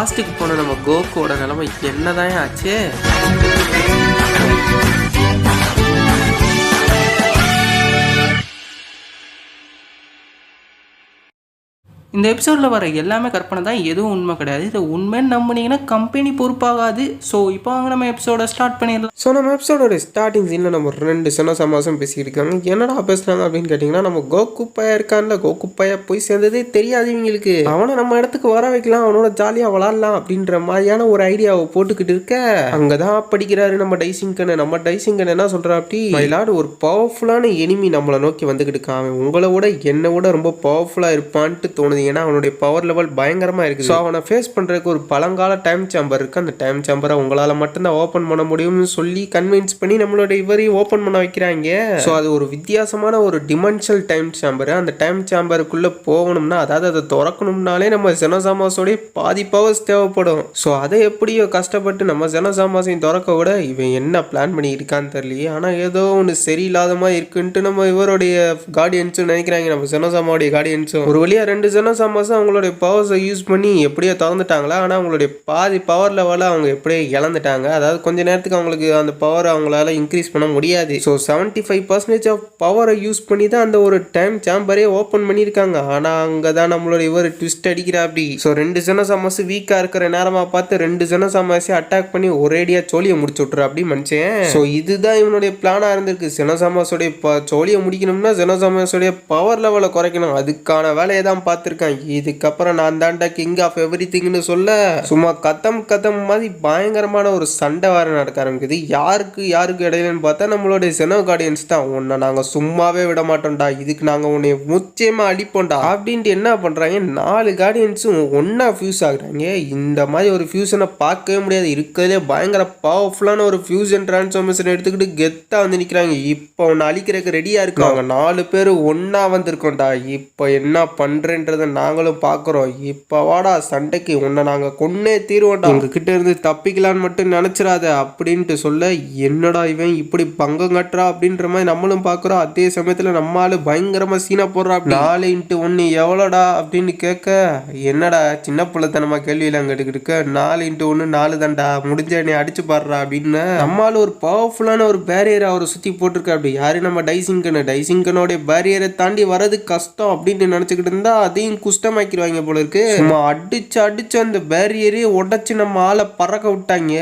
லாஸ்ட்டுக்கு போன நம்ம கோகோட நிலைமை என்னதான் ஆச்சு? இந்த எபிசோடில் வர எல்லாமே கற்பனை தான் எதுவும் உண்மை கிடையாது. இதை உண்மைன்னு நம்புனீங்கன்னா கம்பெனி பொறுப்பாகாது. ஸோ இப்போ வாங்க நம்ம எபிசோட ஸ்டார்ட் பண்ணிடலாம். ஸோ நம்ம எபிசோடோட ஸ்டார்டிங் சீனில் நம்ம ரெண்டு சின்ன சமாசம் பேசிக்கிட்டு இருக்காங்க. என்னடா பேசுனாங்க அப்படின்னு கேட்டிங்கன்னா நம்ம கோகுப்பையா இருக்கான்ல கோகுப்பையா போய் சேர்ந்ததே தெரியாது இவங்களுக்கு. அவனை நம்ம இடத்துக்கு வர வைக்கலாம் அவனோட ஜாலியாக விளாட்லாம் அப்படின்ற மாதிரியான ஒரு ஐடியாவை போட்டுக்கிட்டு இருக்க. அங்கே தான் படிக்கிறாரு நம்ம டைசிங்கன்னு நம்ம டைசிங்கன் என்ன சொல்கிறா அப்படி மயிலாடு ஒரு பவர்ஃபுல்லான எனிமி நம்மளை நோக்கி வந்துக்கிட்டு இருக்கான். அவன் உங்களை விட என்னை விட ரொம்ப பவர்ஃபுல்லாக இருப்பான்ட்டு தோணுது ஏன்னா அவனுடைய பவர் லெவல் பயங்கரமாக இருக்குது. ஸோ அவனை ஃபேஸ் பண்ணுறதுக்கு ஒரு பழங்கால டைம் சேம்பர் இருக்குது அந்த டைம் சேம்பரை உங்களால் மட்டும்தான் ஓப்பன் பண்ண முடியும்னு சொல்லி கன்வின்ஸ் பண்ணி நம்மளோட இவரையும் ஓப்பன் பண்ண வைக்கிறாங்க. ஸோ அது ஒரு வித்தியாசமான ஒரு டிமென்ஷல் டைம் சேம்பர் அந்த டைம் சேம்பருக்குள்ளே போகணும்னா அதாவது அதை திறக்கணும்னாலே நம்ம ஜெனசாமாஸோடைய பாதி பவர்ஸ் தேவைப்படும். ஸோ அதை எப்படியோ கஷ்டப்பட்டு நம்ம ஜெனசாமாஸையும் திறக்க விட இவன் என்ன பிளான் பண்ணியிருக்கான்னு தெரியலையே. ஆனால் ஏதோ ஒன்று சரியில்லாத மாதிரி இருக்குன்ட்டு நம்ம இவருடைய கார்டியன்ஸும் நினைக்கிறாங்க. நம்ம ஜெனசாமாவுடைய கார்டியன்ஸும் ஒரு வழியாக ரெண்டு ஜெனசாமாஸும் அவங்களுடைய பவர்ஸை யூஸ் பண்ணி எப்படியோ திறந்துட்டாங்களா ஆனால் அவங்களுடைய பாதி பவர் லெவலில் அவங்க எப்படியோ இழந்துட்டாங்க. அதாவது கொஞ்ச நேரத்துக்கு அவங்களுக்கு அந்த பவர் அவங்களால இன்க்ரீஸ் பண்ண முடியாது. So seventy five percentage of பவரை யூஸ் பண்ணி தான் அந்த ஒரு டைம் சாம்பரே ஓப்பன் பண்ணியிருக்காங்க. ஆனால் அங்கே தான் நம்மளோட இவர் ட்விஸ்ட் அடிக்கிறா அப்படி ஸோ ரெண்டு ஜன ஜனசாமாஸ் வீக்காக இருக்கிற நேரமாக பார்த்து ரெண்டு ஜன சமாசியை அட்டாக் பண்ணி ஒரேடியாக சோழியை முடிச்சு விட்ரு அப்படி மனுஷன். ஸோ இதுதான் இவனுடைய பிளானாக இருந்திருக்கு. ஜனசாமாஸோடைய ப சோழியை முடிக்கணும்னா ஜனசாமாஸோடைய பவர் லெவலை குறைக்கணும். அதுக்கான வேலையை தான் பார்த்துருக்கான் இதுக்கப்புறம் நான் தாண்டா கிங் ஆஃப் எவ்ரி திங்னு சொல்ல சும்மா கதம் கதம் மாதிரி பயங்கரமான ஒரு சண்டை வேறு நடக்க ஆரம்பிக்குது. யாருக்கு யாருக்கு இடையிலன்னு பார்த்தா நம்மளுடைய செனோ கார்டியன்ஸ் தான். உன்னை நாங்கள் சும்மாவே விட மாட்டோம்டா. இதுக்கு நாங்கள் உன்னை முச்சயமா அடிப்போம்டா. அப்படின்ட்டு என்ன பண்ணுறாங்க நாலு கார்டியன்ஸும் ஒன்றா ஃபியூஸ் ஆகுறாங்க. இந்த மாதிரி ஒரு ஃபியூஷனை பார்க்கவே முடியாது. இருக்கிறதுலே பயங்கர பவர்ஃபுல்லான ஒரு ஃபியூஷன் டிரான்ஸ்ஃபார்மேஷன் எடுத்துக்கிட்டு கெத்தாக வந்து நிற்கிறாங்க இப்போ உன்னை அழிக்கிறதுக்கு ரெடியாக இருக்காங்க. நாலு பேர் ஒன்றா வந்திருக்கோம்டா. இப்போ என்ன பண்ணுறேன்றதை நாங்களும் பார்க்குறோம். இப்போ வாடா சண்டைக்கு உன்னை நாங்கள் கொன்னே தீர்வோண்டா உங்ககிட்ட இருந்து தப்பிக்கலான்னு மட்டும் நினச்சிடாத அப்படின்ட்டு சொல்ல என்னடா இவன் இப்படி பங்கம் கட்டுறா அப்படின்ற மாதிரி நம்மளும் பார்க்குறோம். அதே சமயத்தில் நம்ம ஆள் பயங்கரமாக சீனா போடுறா நாலு இன்ட்டு ஒன்று எவ்வளோடா அப்படின்னு கேட்க என்னடா சின்ன பிள்ளைத்தனமா கேள்வியில் அங்கே இருக்க? நாலு இன்ட்டு ஒன்று நாலு தான்டா முடிஞ்ச என்னை அடிச்சு பாடுறா அப்படின்னு. நம்மளால ஒரு பவர்ஃபுல்லான ஒரு பேரியரை அவரை சுற்றி போட்டிருக்கா அப்படி. யாரு நம்ம டைசிங்கனு? டைசிங்கனோடைய பேரியரை தாண்டி வரது கஷ்டம் அப்படின்னு நினச்சிக்கிட்டு இருந்தா அதையும் குஷ்டமாக்கிடுவாங்க போல இருக்கு சும்மா அடிச்சு அடிச்சு அந்த பேரியரே உடைச்சு நம்ம ஆளை பறக்க விட்டாங்க.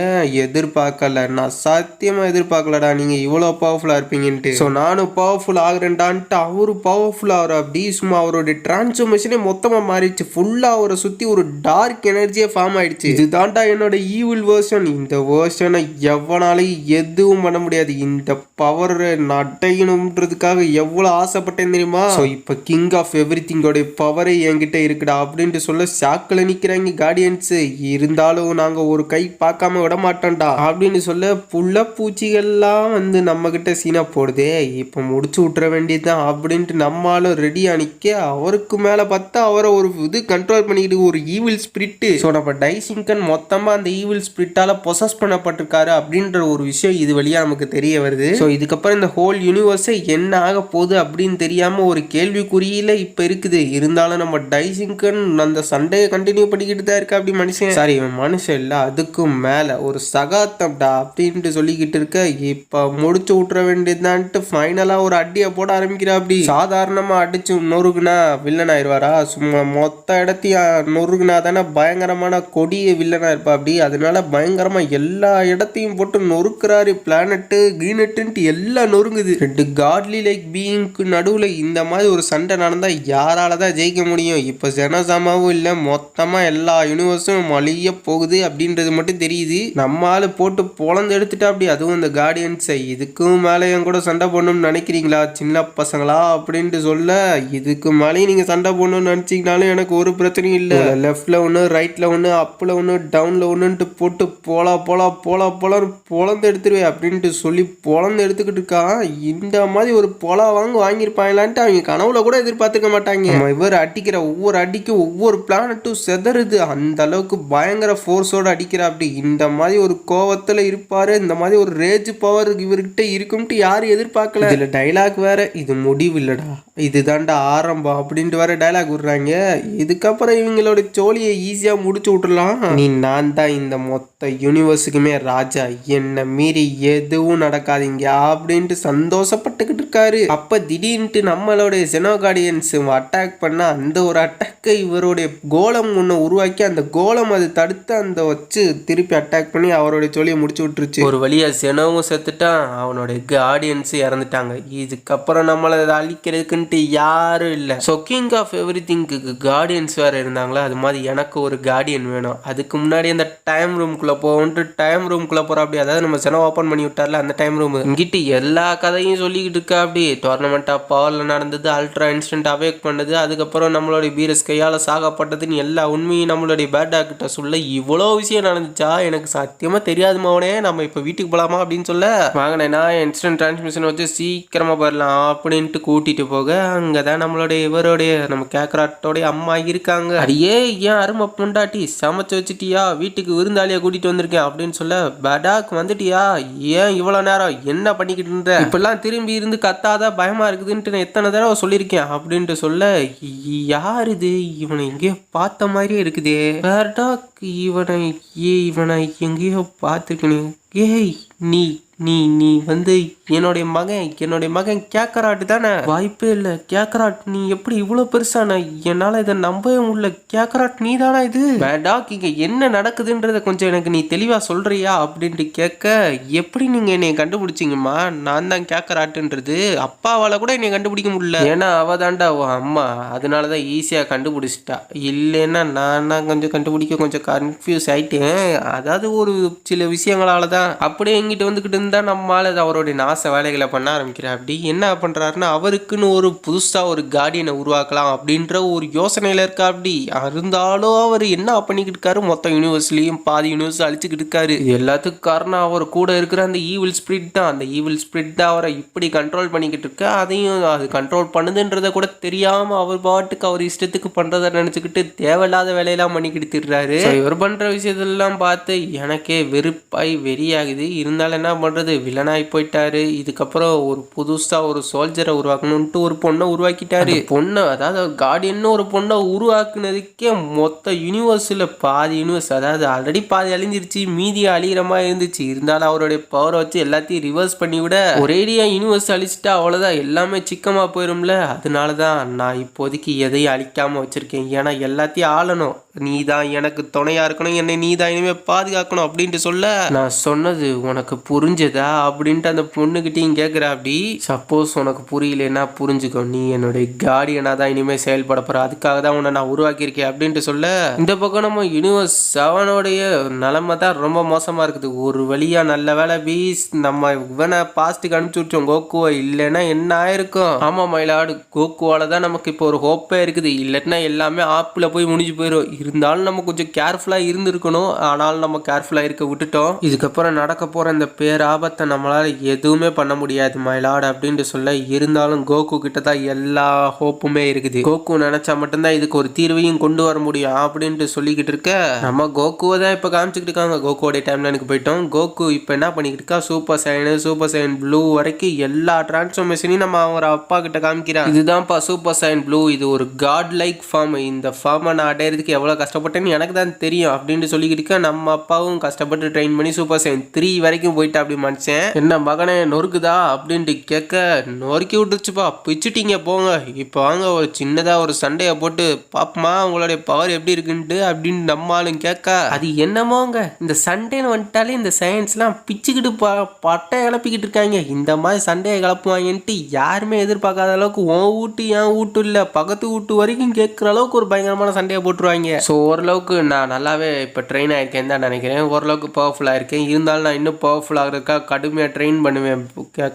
எதிர்பார்க்கல. நான் சத்தியமா எதிர்பார்க்கலடா. நீங்க இவ்வளோ பவர்ஃபுல்லா இருப்பீங்கன்ட்டு. ஸோ நானும் பவர்ஃபுல் ஆகுறேன்டான்ட்டு அவரு பவர்ஃபுல் ஆகிற அப்படி சும்மா அவருடைய டிரான்ஸ்ஃபர்மேஷனே மொத்தமா மாறிடுச்சு. ஃபுல்லா அவரை சுத்தி ஒரு டார்க் எனர்ஜியே ஃபார்ம் ஆயிடுச்சு. இதுதான்டா என்னோட ஈவில் வேர்ஷன் இந்த வேர்ஷனை எவனாலையும் எதுவும் பண்ண முடியாது. இந்த பவர் நட்டையணுன்றதுக்காக எவ்வளோ ஆசைப்பட்டேன் தெரியுமா? ஸோ இப்போ கிங் ஆஃப் எவ்ரி திங்கோடைய பவரே என்கிட்ட இருக்குடா அப்படின்ட்டு சொல்ல ஷாக்கில் நிற்கிறாங்க கார்டியன்ஸு இருந்தாலும் நாங்கள் ஒரு கை பார்க்காம விட மாட்டோம்டா அப்படின்னு சொல்ல புள்ள பூச்சிகள்லாம் வந்து நம்மக்கிட்ட சீனா போடுதே இப்போ முடிச்சு விட்டுற வேண்டியதுதான் அப்படின்ட்டு நம்மளும் ரெடியாக நிற்க அவருக்கு மேலே பார்த்தா அவரை ஒரு இது கண்ட்ரோல் பண்ணிக்கிட்டு ஒரு ஈவில் ஸ்பிரிட்டு ஸோ நம்ம டைசிங்கன் மொத்தமாக அந்த ஈவில் ஸ்பிரிட்டால் பொசஸ் பண்ணப்பட்டிருக்காரு அப்படின்ற ஒரு விஷயம் இது வழியாக நமக்கு தெரிய வருது. ஸோ இதுக்கப்புறம் இந்த ஹோல் யூனிவர்ஸே என்ன ஆக போகுது அப்படின்னு தெரியாமல் ஒரு கேள்விக்குறியில் இப்போ இருக்குது. இருந்தாலும் நம்ம நம்ம டைசிங்கன் அந்த சண்டையை கண்டினியூ பண்ணிக்கிட்டு தான் இருக்கா அப்படி மனுஷன். சாரி இவன் மனுஷன் இல்லை அதுக்கும் மேலே ஒரு சகாத்தம்டா அப்படின்ட்டு சொல்லிக்கிட்டு இருக்க இப்போ முடிச்சு விட்டுற வேண்டியதுதான்ட்டு ஃபைனலாக ஒரு அடியை போட ஆரம்பிக்கிறா அப்படி. சாதாரணமாக அடிச்சு நொறுக்குனா வில்லன் ஆயிடுவாரா சும்மா மொத்த இடத்தையும் நொறுக்குனா தானே பயங்கரமான கொடிய வில்லனாக இருப்பா அப்படி. அதனால பயங்கரமாக எல்லா இடத்தையும் போட்டு நொறுக்குறாரு பிளானட்டு கிரீனட்டுன்ட்டு எல்லாம் நொறுங்குது. ரெண்டு காட்லி லைக் பீயிங்க்கு நடுவில் இந்த மாதிரி ஒரு சண்டை நடந்தால் யாரால தான் ஜெயிக்க முடியும். இப்போ ஜனசாமாவும் இல்லை மொத்தமாக எல்லா யூனிவர்ஸும் மலிய போகுது அப்படின்றது மட்டும் தெரியுது. நம்ம ஆள் போட்டு பொழந்து எடுத்துட்டா அப்படி அதுவும் இந்த கார்டியன்ஸை இதுக்கும் மேலே என் கூட சண்டை போடணும்னு நினைக்கிறீங்களா? சின்ன பசங்களா? அப்படின்ட்டு சொல்ல இதுக்கு மேலேயும் நீங்கள் சண்டை போடணும்னு நினச்சிங்கனாலும் எனக்கு ஒரு பிரச்சனையும் இல்லை. லெஃப்டில் ஒன்று ரைட்டில் ஒன்று அப்பில் ஒன்று டவுனில் ஒன்றுன்ட்டு போட்டு போலா போலா போலா போலான்னு பொழந்து எடுத்துருவேன் அப்படின்ட்டு சொல்லி பொழந்து எடுத்துக்கிட்டு இருக்கான் இந்த மாதிரி ஒரு பொலா வாங்க வாங்கியிருப்பாங்களான்ட்டு அவங்க கனவுல கூட எதிர்பார்த்துக்க மாட்டாங்க. இவர் அடிக்க அடிக்கிற ஒவ்வொரு அடிக்கும் ஒவ்வொரு பிளானட்டும் செதறுது. அந்த அளவுக்கு பயங்கர ஃபோர்ஸோட அடிக்கிற அப்படி இந்த மாதிரி ஒரு கோவத்துல இருப்பாரு இந்த மாதிரி ஒரு ரேஜ் பவர் இவர்கிட்ட இருக்கும்ட்டு யாரும் எதிர்பார்க்கல. இதுல டைலாக் வேற இது முடிவு இல்லடா இதுதான்டா ஆரம்பம் அப்படின்ட்டு வேற டைலாக் விடுறாங்க. இதுக்கப்புறம் இவங்களோட சோழியை ஈஸியா முடிச்சு விட்டுறலாம் நீ நான் தான் இந்த மொத்த யூனிவர்ஸுக்குமே ராஜா. என்ன மீறி எதுவும் நடக்காதீங்க அப்படின்ட்டு சந்தோஷப்பட்டுக்கிட்டு இருக்காரு. அப்ப திடீர்னுட்டு நம்மளுடைய ஜெனோகார்டியன்ஸ் அட்டாக் பண்ண அந்த ஒரு அட்டாக்கை இவருடைய கோலம் ஒன்று உருவாக்கி அந்த கோலம் அது தடுத்து அந்த வச்சு திருப்பி அட்டாக் பண்ணி அவருடைய சொல்லியை முடிச்சு விட்டுருச்சு. ஒரு வழியாக செனவும் செத்துட்டான். அவனுடைய ஆடியன்ஸு இறந்துட்டாங்க. இதுக்கப்புறம் நம்மளை அதை அழிக்கிறதுக்குன்ட்டு யாரும் இல்லை. ஸோ கிங் ஆஃப் எவ்ரி திங்குக்கு கார்டியன்ஸ் வேறு இருந்தாங்களா? அது மாதிரி எனக்கு ஒரு கார்டியன் வேணும். அதுக்கு முன்னாடி அந்த டைம் ரூம்குள்ளே போகணுன்ட்டு டைம் ரூம்குள்ளே போகிற அப்படி அதாவது நம்ம செனோ ஓப்பன் பண்ணி விட்டார்ல அந்த டைம் ரூம் இங்கிட்டு எல்லா கதையும் சொல்லிக்கிட்டு இருக்கா அப்படி டோர்னமெண்ட் ஆஃப் பவரில் நடந்தது அல்ட்ரா இன்ஸ்டன்ட் அவேக் பண்ணது அதுக்கப்புறம் நம்ம நம்மளுடைய பீரஸ் கையால் சாகப்பட்டதுன்னு எல்லா உண்மையும் நம்மளுடைய பேட்டா கிட்ட சொல்ல இவ்வளோ விஷயம் நடந்துச்சா? எனக்கு சத்தியமாக தெரியாது மவனே நம்ம இப்போ வீட்டுக்கு போகலாமா அப்படின்னு சொல்ல வாங்கினேன்னா இன்ஸ்டன்ட் டிரான்ஸ்மிஷன் வச்சு சீக்கிரமாக போயிடலாம் அப்படின்ட்டு கூட்டிகிட்டு போக அங்கே தான் நம்மளுடைய இவருடைய நம்ம கேக்கராட்டோடைய அம்மா இருக்காங்க. அடியே ஏன் அருமை பொண்டாட்டி சமைச்சு வச்சுட்டியா? வீட்டுக்கு விருந்தாளியை கூட்டிட்டு வந்திருக்கேன் அப்படின்னு சொல்ல படாக் வந்துட்டியா? ஏன் இவ்வளோ நேரம்? என்ன பண்ணிக்கிட்டு இருந்த? இப்பெல்லாம் திரும்பி இருந்து கத்தாத பயமா இருக்குதுன்ட்டு நான் எத்தனை தடவை சொல்லியிருக்கேன் அப்படின்ட்டு சொல்ல யார் இது இவனை எங்கேயோ பார்த்த மாதிரியே இருக்குதே. வேர்டாக் இவனை ஏ இவனை எங்கேயோ பார்த்துருக்கணும் ஏய் நீ நீ நீ வந்து என்னுடைய மகன் என்னுடைய மகன் கேக்கராட்டு தானே? வாய்ப்பே இல்லை. கேக்கராட் நீ எப்படி இவ்வளோ பெருசான? என்னால் இதை நம்பவே முடியல. கேக்கராட் நீ தானா இது? டாக் இங்கே என்ன நடக்குதுன்றத கொஞ்சம் எனக்கு நீ தெளிவாக சொல்கிறியா அப்படின்ட்டு கேட்க எப்படி நீங்கள் என்னை கண்டுபிடிச்சிங்கம்மா? நான் தான் கேக்கராட்டுன்றது. அப்பாவால் கூட என்னை கண்டுபிடிக்க முடியல. ஏன்னா அவள் தாண்டா உன் அம்மா. அதனால தான் ஈஸியாக கண்டுபிடிச்சிட்டா. இல்லைன்னா நான் தான் கொஞ்சம் கண்டுபிடிக்க கொஞ்சம் கன்ஃபியூஸ் ஆகிட்டேன் அதாவது ஒரு சில விஷயங்களால தான் அப்படியே எங்கிட்ட வந்துக்கிட்டு இருந்தா நம்மளால அது அவருடைய நாச வேலைகளை பண்ண ஆரம்பிக்கிறேன் அப்படி என்ன பண்றாருன்னா அவருக்குன்னு ஒரு புதுசா ஒரு கார்டியனை உருவாக்கலாம் அப்படின்ற ஒரு யோசனையில இருக்கா அப்படி இருந்தாலும் அவர் என்ன பண்ணிக்கிட்டு இருக்காரு? மொத்த யூனிவர்ஸ்லயும் பாதி யூனிவர்ஸ் அழிச்சுக்கிட்டு இருக்காரு. எல்லாத்துக்கும் காரணம் அவர் கூட இருக்கிற அந்த ஈவில் ஸ்பிரிட் தான். அந்த ஈவில் ஸ்பிரிட் தான் அவரை இப்படி கண்ட்ரோல் பண்ணிக்கிட்டு இருக்கு. அதையும் அது கண்ட்ரோல் பண்ணுதுன்றத கூட தெரியாம அவர் பாட்டுக்கு அவர் இஷ்டத்துக்கு பண்றதை நினைச்சுக்கிட்டு தேவையில்லாத வேலையெல்லாம் பண்ணிக்கிட்டு திடுறாரு இவர் பண்ற விஷயத்தெல்லாம் பார்த்து எனக்கே வெறுப்பாய் வெறியாகுது. இருந்தாலும் என்ன பண்றது வில்லனாகி போயிட்டாரு. இதுக்கப்புறம் ஒரு புதுசாக ஒரு சோல்ஜரை உருவாக்கணுன்ட்டு ஒரு பொண்ணை உருவாக்கிட்டாரு. பொண்ணை அதாவது கார்டியன்னு ஒரு பொண்ணை உருவாக்குனதுக்கே மொத்த யூனிவர்ஸில் பாதி யூனிவர்ஸ் அதாவது ஆல்ரெடி பாதி அழிஞ்சிருச்சு மீதி அழிகிற மாதிரி இருந்துச்சு. இருந்தாலும் அவருடைய பவரை வச்சு எல்லாத்தையும் ரிவர்ஸ் பண்ணி விட ஒரேடியாக யூனிவர்ஸ் அழிச்சிட்டா அவ்வளோதான் எல்லாமே சிக்கமாக போயிடும்ல அதனால தான் நான் இப்போதைக்கு எதையும் அழிக்காமல் வச்சுருக்கேன். ஏன்னா எல்லாத்தையும் ஆளணும். நீ தான் எனக்கு துணையாக இருக்கணும் என்னை நீ தான் இனிமேல் பாதுகாக்கணும் அப்படின்ட்டு சொல்ல நான் சொன்னது உனக்கு புரிஞ்சதா? அப்படின்ட்டு அந்த பொண்ணுக்கிட்டையும் கேட்குற அப்படி சப்போஸ் உனக்கு புரியலன்னா புரிஞ்சுக்கோ நீ என்னுடைய கார்டியனாக தான் இனிமேல் செயல்பட போகிற அதுக்காக தான் உன்னை நான் உருவாக்கியிருக்கேன் அப்படின்ட்டு சொல்ல இந்த பக்கம் நம்ம யூனிவர்ஸ் செவனோடைய நிலமை தான் ரொம்ப மோசமாக இருக்குது. ஒரு வழியாக நல்ல வேலை பீஸ் நம்ம இவனை பாஸ்ட்டுக்கு அனுப்பிச்சு விட்டோம் கோகுவை இல்லைன்னா என்ன ஆயிருக்கும்? ஆமாம் மயிலாடு கோக்குவால தான் நமக்கு இப்போ ஒரு ஹோப்பே இருக்குது. இல்லைன்னா எல்லாமே ஆப்பில் போய் முடிஞ்சு போயிடும் இருந்தாலும் நம்ம கொஞ்சம் கேர்ஃபுல்லாக இருந்திருக்கணும். ஆனாலும் நம்ம கேர்ஃபுல்லாக இருக்க விட்டுட்டோம். இதுக்கப்புறம் நடக்க போகிற இந்த பேராபத்தை நம்மளால் எதுவுமே பண்ண முடியாது மயிலாடு அப்படின்ட்டு சொல்ல இருந்தாலும் கோகு கிட்ட தான் எல்லா ஹோப்புமே இருக்குது. கோகு நினச்சா மட்டும்தான் இதுக்கு ஒரு தீர்வையும் கொண்டு வர முடியும் அப்படின்ட்டு சொல்லிக்கிட்டு இருக்க நம்ம கோகுவை தான் இப்போ காமிச்சிக்கிட்டு இருக்காங்க. கோகுவோடைய டைம்ல எனக்கு போயிட்டோம். கோகு இப்போ என்ன பண்ணிக்கிட்டு இருக்கா? Super Saiyan super Saiyan blue வரைக்கும் எல்லா டிரான்ஸ்ஃபர்மேஷனையும் நம்ம அவங்க அப்பா கிட்ட காமிக்கிறான். இதுதான்ப்பா சூப்பர் சைன் ப்ளூ இது ஒரு காட் லைக் ஃபார்ம் இந்த ஃபார்மை நான் அடையிறதுக்கு எவ்வளோ கஷ்டப்பட்டேன்னு எனக்கு தான் தெரியும் அப்படின்ட்டு சொல்லிக்கிட்டு இருக்க நம்ம அப்பாவும் கஷ்டப்பட்டு ட்ரெயின் பண்ணி சூப்பர் சைன் த்ரீ வரைக்கும் போயிட்டு அப்படி மனுஷன் என்ன மகனே நொறுக்குதா? அப்படின்ட்டு கேட்க நொறுக்கி விட்டுருச்சுப்பா. பிச்சுட்டீங்க போங்க. இப்போ வாங்க ஒரு சின்னதாக ஒரு சண்டையை போட்டு பாப்பமா உங்களுடைய பவர் எப்படி இருக்குன்ட்டு அப்படின்னு நம்மளும் கேட்க அது என்னமோங்க? இந்த சண்டைன்னு வந்துட்டாலே இந்த சயின்ஸ்லாம் பிச்சுக்கிட்டு பா பட்டை கிளப்பிக்கிட்டு இருக்காங்க. இந்த மாதிரி சண்டையை கிளப்புவாங்கன்ட்டு யாருமே எதிர்பார்க்காத அளவுக்கு உன் வீட்டு என் வீட்டு இல்லை பக்கத்து வீட்டு வரைக்கும் கேட்குற அளவுக்கு ஒரு பயங்கரமான சண்டையை போட்டுருவாங்க. ஸோ ஓரளவுக்கு நான் நல்லாவே இப்போ ட்ரெயின் ஆகிருக்கேன் தான் நினைக்கிறேன். ஓரளவுக்கு பவர்ஃபுல்லாக இருக்கேன் இருந்தாலும் நான் இன்னும் பவர்ஃபுல்லாகிறதுக்காக கடுமையாக ட்ரெயின் பண்ணுவேன்.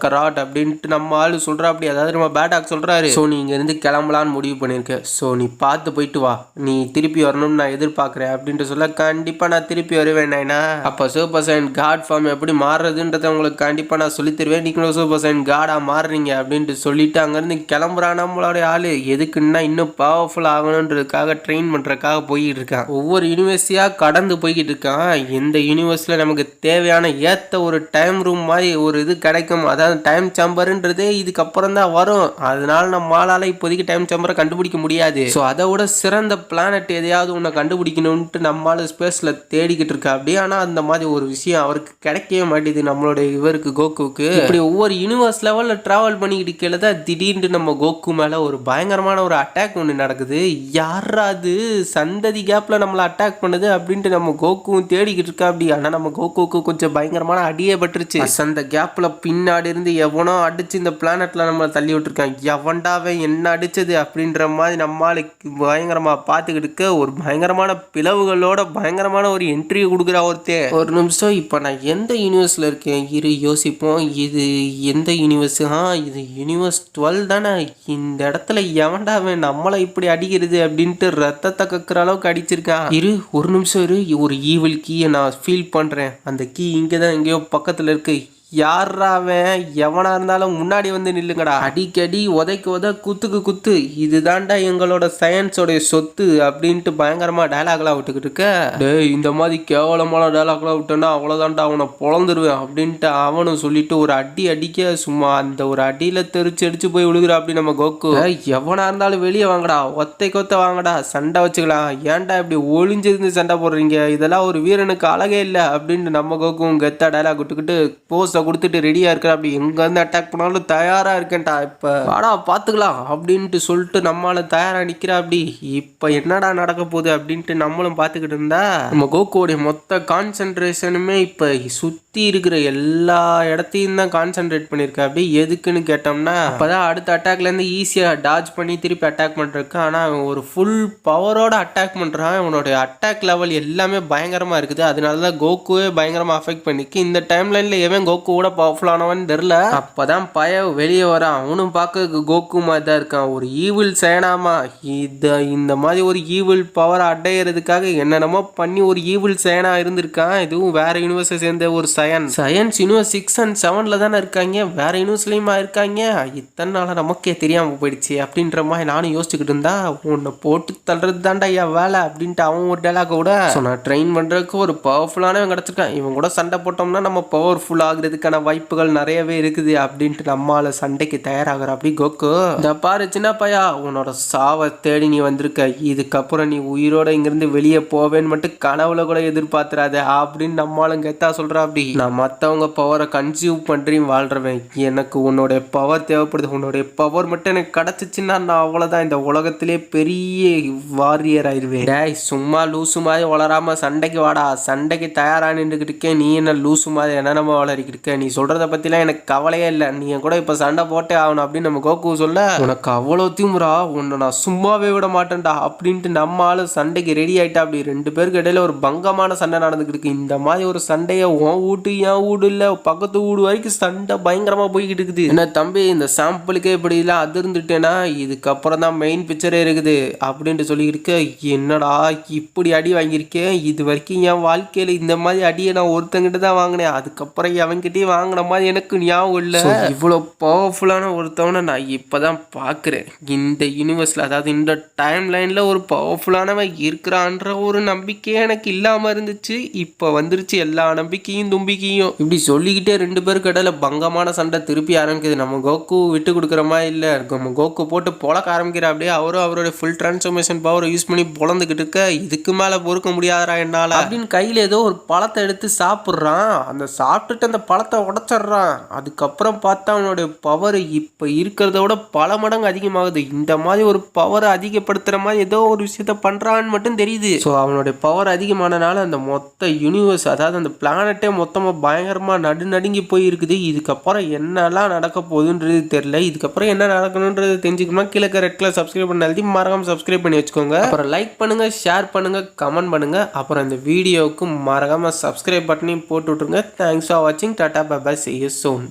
கராட் அப்படின்ட்டு நம்ம ஆள் சொல்கிறா அப்படி. அதாவது நம்ம பேட்டாக் சொல்கிறாரு ஸோ நீ இங்கேருந்து கிளம்பலான்னு முடிவு பண்ணியிருக்கேன் ஸோ நீ பார்த்து போயிட்டு வா. நீ திருப்பி வரணும்னு நான் எதிர்பார்க்குறேன் அப்படின்ட்டு சொல்ல கண்டிப்பாக நான் திருப்பி வருவேன் என்ன அப்போ சூப்பர் சைன் காட் ஃபார்ம் எப்படி மாறுறதுன்றத உங்களுக்கு கண்டிப்பாக நான் சொல்லித் தருவேன் நீங்களும் சூப்பர் சைன் காடாக மாறுறீங்க அப்படின்ட்டு சொல்லிட்டு அங்கேருந்து கிளம்புறான் நம்மளுடைய ஆள். எதுக்குன்னா இன்னும் பவர்ஃபுல் ஆகணுன்றதுக்காக ட்ரெயின் பண்ணுறதுக்காக போய்கிட்டு இருக்கான் ஒவ்வொரு யூனிவர்சிட்டியாக கடந்து போய்கிட்டு இருக்கான் எந்த யூனிவர்ஸில் நமக்கு தேவையான ஏற்ற ஒரு டைம் ரூம் மாதிரி ஒரு இது கிடைக்கும். அதாவது டைம் சம்பருன்றதே இதுக்கப்புறம் தான் வரும். அதனால ஆளால் இப்போதைக்கு டைம் சாம்பரை கண்டுபிடிக்க முடியாது. ஸோ அதை விட சிறந்த பிளானட் எதையாவது ஒன்று கண்டுபிடிக்கணும்ட்டு நம்மளால் ஸ்பேஸில் தேடிக்கிட்டு இருக்கா அப்படியே ஆனால் அந்த மாதிரி ஒரு விஷயம் அவருக்கு கிடைக்கவே மாட்டேது நம்மளுடைய இவருக்கு கோகுக்கு இப்படி ஒவ்வொரு யூனிவர்ஸ் லெவலில் ட்ராவல் பண்ணிக்கிட்டு கீழே தான் திடீர்னு நம்ம கோகு மேலே ஒரு பயங்கரமான ஒரு அட்டாக் ஒன்று நடக்குது. யாராது சந்ததி கேப்பில் நம்மளை அட்டாக் பண்ணுது அப்படின்ட்டு நம்ம கோகுவும் தேடிக்கிட்டு இருக்கா அப்படி? ஆனால் நம்ம கோகுவுக்கு கொஞ்சம் பயங்கரமான அடியே பட்டுருச்சு. அந்த கேப்பில் பின்னாடி இருந்து எவனோ அடிச்சு இந்த பிளானட்ல நம்மளை தள்ளி விட்டுருக்கான். எவன்டாவே என்ன அடிச்சது அப்படின்ற மாதிரி நம்மளுக்கு பயங்கரமாக பார்த்துக்கிட்டு இருக்க ஒரு பயங்கரமான பிளவுகளோட பயங்கரமான ஒரு என்ட்ரி கொடுக்குறா ஒருத்தன் ஒரு நிமிஷம் இப்போ நான் எந்த யூனிவர்ஸில் இருக்கேன்? இரு யோசிப்போம். இது எந்த யூனிவர்ஸ் ஆ இது யூனிவர்ஸ் டுவெல் தானே. இந்த இடத்துல எவன்டாவே நம்மளை இப்படி அடிக்கிறது அப்படின்ட்டு ரத்தத்தை கக்குற அளவுக்கு அடிச்சிருக்கான் இரு ஒரு நிமிஷம் இரு. ஒரு ஈவில் கீயை நான் ஃபீல் பண்ணுறேன் அந்த கீ இங்கே தான் எங்கேயோ பக்கத்தில் இருக்கு. யாரா அவன்? எவனா இருந்தாலும் முன்னாடி வந்து நில்லுங்கடா. அடிக்கடி உதைக்கு உத குத்துக்கு குத்து. இதுதான்டா எங்களோட சயின்ஸோடைய சொத்து அப்படின்ட்டு பயங்கரமா டைலாக்லாம் விட்டுக்கிட்டு இருக்க. டேய் இந்த மாதிரி கேவலமான டைலாக்லாம் விட்டேன்னா அவ்வளோதான்டா அவனை பொழந்துருவேன் அப்படின்ட்டு அவனும் சொல்லிட்டு ஒரு அடி அடிக்க சும்மா அந்த ஒரு அடியில தெரிச்சு அடிச்சு போய் விழுகுறா அப்படி நம்ம கோக்கு. எவனா இருந்தாலும் வெளியே வாங்கடா. ஒத்தை கொத்த வாங்கடா. சண்டை வச்சுக்கலாம். ஏன்டா இப்படி ஒளிஞ்சிருந்து சண்டை போடுறீங்க? இதெல்லாம் ஒரு வீரனுக்கு அழகே இல்லை அப்படின்ட்டு நம்ம கோக்கும் கெத்தா டயலாக் விட்டுக்கிட்டு போஸை கொடுத்துட்டு ரெடியா இருக்கிற அப்படி எங்க இருந்து அட்டாக் பண்ணாலும் தயாரா இருக்கேன்டா இப்ப. வாடா பார்த்துக்கலாம் அப்படின்ட்டு சொல்லிட்டு நம்மளால தயாரா நிக்கிறா அப்படி. இப்ப என்னடா நடக்க போகுது அப்படின்ட்டு நம்மளும் பார்த்துக்கிட்டு இருந்தா. நம்ம கோகுவோடைய மொத்த கான்சென்ட்ரேஷனுமே இப்போ சுத்தி இருக்கிற எல்லா இடத்தையும் தான் கான்சென்ட்ரேட் பண்ணிருக்கா அப்படி. எதுக்குன்னு கேட்டோம்னா அப்பதான் அடுத்த அட்டாக்ல இருந்து ஈஸியா டாஜ் பண்ணி திருப்பி அட்டாக் பண்றதுக்கு. ஆனால் அவன் ஒரு ஃபுல் பவரோட அட்டாக் பண்றான். அவனுடைய அட்டாக் லெவல் எல்லாமே பயங்கரமா இருக்குது. அதனால தான் கோகுவே பயங்கரமாக அஃபெக்ட் பண்ணிக்கு. இந்த டைம்லைனில் எவன் எவன் கூட பவர்ஃபுல்லானவன் தெரில அப்போதான் பய வெளியே வரான். அவனும் பார்க்க கோக்கு மாதிரி தான் இருக்கான். ஒரு ஈவில் சேனாமா? இத இந்த மாதிரி ஒரு ஈவில் பவர் அடையிறதுக்காக என்னென்னமோ பண்ணி ஒரு ஈவில் சேனா இருந்திருக்கான். இதுவும் வேற யூனிவர்ஸை சேர்ந்த ஒரு Saiyan Saiyans universe six and செவனில் தானே இருக்காங்க. வேற யூனிவர்ஸ்லையுமா இருக்காங்க? இத்தனை நாளாக நமக்கே தெரியாமல் போயிடுச்சு அப்படின்ற மாதிரி நானும் யோசிச்சுக்கிட்டு இருந்தா உன்னை போட்டு தள்ளுறது தான்டா என் வேலை அப்படின்ட்டு அவன் ஒரு டைலாக கூட ஸோ நான் ட்ரெயின் பண்ணுறதுக்கு ஒரு பவர்ஃபுல்லானவன் கிடச்சிருக்கான். இவன் கூட சண்டை போட்டோம்னா நம்ம பவர்ஃபுல் ஆகுறதுக்கான வாய்ப்புகள் நிறையவே இருக்குது அப்படின்ட்டு நம்மால் சண்டைக்கு தயாராகிற அப்படி கோக்கு. இந்த பாரு சின்ன பையா உன்னோட சாவை தேடி நீ வந்திருக்க. இதுக்கப்புறம் நீ உயிரோட இங்கிருந்து வெளியே போவேன்னு மட்டும் கனவுல கூட எதிர்பார்த்துறாத அப்படின்னு நம்மளும் கெத்தா சொல்றா அப்படி. நான் மற்றவங்க பவரை கன்சியூம் பண்றேன் வாழ்கிறவன் எனக்கு உன்னோடைய பவர் தேவைப்படுது. உன்னுடைய பவர் மட்டும் எனக்கு கிடைச்சிச்சுன்னா நான் அவ்வளோதான் இந்த உலகத்திலே பெரிய வாரியர் ஆயிடுவேன் டேய் சும்மா லூசு மாதிரி வளராம சண்டைக்கு வாடா. சண்டைக்கு தயாராக நின்றுக்கிட்டு இருக்கேன். நீ என்ன லூசு மாதிரி என்ன நம்ம வளரிக்கிட்டு இருக்க. நீ சொல்கிறத பத்திலாம் எனக்கு கவலையே இல்லை. நீ என் கூட இப்ப சண்டை போட்டே ஆகணும் அப்படின்னு நம்ம கோகு சொல்ல உனக்கு அவ்வளோ திமுறா உன்னை நான் சும்மாவே விட மாட்டேன்டா அப்படின்ட்டு நம்ம ஆளு சண்டைக்கு ரெடி ஆயிட்டா அப்படி. ரெண்டு பேருக்கு இடையில ஒரு பங்கமான சண்டை நடந்துக்கிட்டு இருக்கு. இந்த மாதிரி ஒரு சண்டையை உன் வீட்டு என் வீடு இல்லை பக்கத்து வீடு வரைக்கும் சண்டை பயங்கரமா போய்கிட்டு இருக்குது. என்ன தம்பி இந்த சாம்பிளுக்கே இப்படி இல்லை அதிர்ந்துட்டேனா? இதுக்கப்புறம் தான் மெயின் பிக்சரே இருக்குது அப்படின்ட்டு சொல்லிக்கிட்டு இருக்க. என்னடா இப்படி அடி வாங்கியிருக்கேன் இது வரைக்கும் என் வாழ்க்கையில இந்த மாதிரி அடியை நான் ஒருத்தங்கிட்ட தான் வாங்கினேன். அதுக்கப்புறம் எவன்கிட்டயும் வாங்கின மாதிரி எனக்கு ஞாபகம் இல்லை. இவ்வளோ பவர்ஃபுல்லான ஒருத்தவனை நான் இப்போதான் பார்க்குறேன் இந்த யூனிவர்ஸில் அதாவது இந்த டைம் லைனில் ஒரு பவர்ஃபுல்லானவன் இருக்கிறான்ற ஒரு நம்பிக்கையே எனக்கு இல்லாமல் இருந்துச்சு. இப்போ வந்துருச்சு எல்லா நம்பிக்கையும் தும்பிக்கையும். இப்படி சொல்லிக்கிட்டே ரெண்டு பேருக்கு இடையில பங்கமான சண்டை திருப்பி ஆரம்பிக்குது. நம்ம கோக்கு விட்டு கொடுக்குற இல்லை. நம்ம கோக்கு போட்டு பொழக்க ஆரம்பிக்கிற அப்படியே அவரும் அவரோட ஃபுல் டிரான்ஸ்ஃபர்மேஷன் பவரை யூஸ் பண்ணி பொழந்துக்கிட்டு இருக்க. இதுக்கு மேலே பொறுக்க முடியாதரா என்னால். அப்படின்னு கையில் ஏதோ ஒரு பழத்தை எடுத்து சாப்பிட்றான். அந்த சாப்பிட்டுட்டு அந்த பழத்தை நிலத்தை உடச்சிட்றான் அதுக்கப்புறம் பார்த்தா அவனுடைய பவர் இப்போ இருக்கிறத விட பல மடங்கு அதிகமாகுது. இந்த மாதிரி ஒரு பவரை அதிகப்படுத்துகிற மாதிரி ஏதோ ஒரு விஷயத்த பண்ணுறான்னு மட்டும் தெரியுது. ஸோ அவனுடைய பவர் அதிகமானனால அந்த மொத்த யூனிவர்ஸ் அதாவது அந்த பிளானட்டே மொத்தமாக பயங்கரமாக நடு நடுங்கி போயிருக்குது. இதுக்கப்புறம் என்னெல்லாம் நடக்க போகுதுன்றது தெரியல. இதுக்கப்புறம் என்ன நடக்கணுன்றது தெரிஞ்சுக்கணும்னா கீழே ரெட் கலர் சப்ஸ்கிரைப் பண்ணி எழுதி மறக்காம சப்ஸ்கிரைப் பண்ணி வச்சுக்கோங்க. அப்புறம் லைக் பண்ணுங்கள் ஷேர் பண்ணுங்கள் கமெண்ட் பண்ணுங்க. அப்புறம் இந்த வீடியோவுக்கு மறக்காமல் சப்ஸ்கிரைப் பட்டனையும் போட்டு விட்ருங்க தேங்க்ஸ் ஃபார் வாட்சிங் tata bye bye see you soon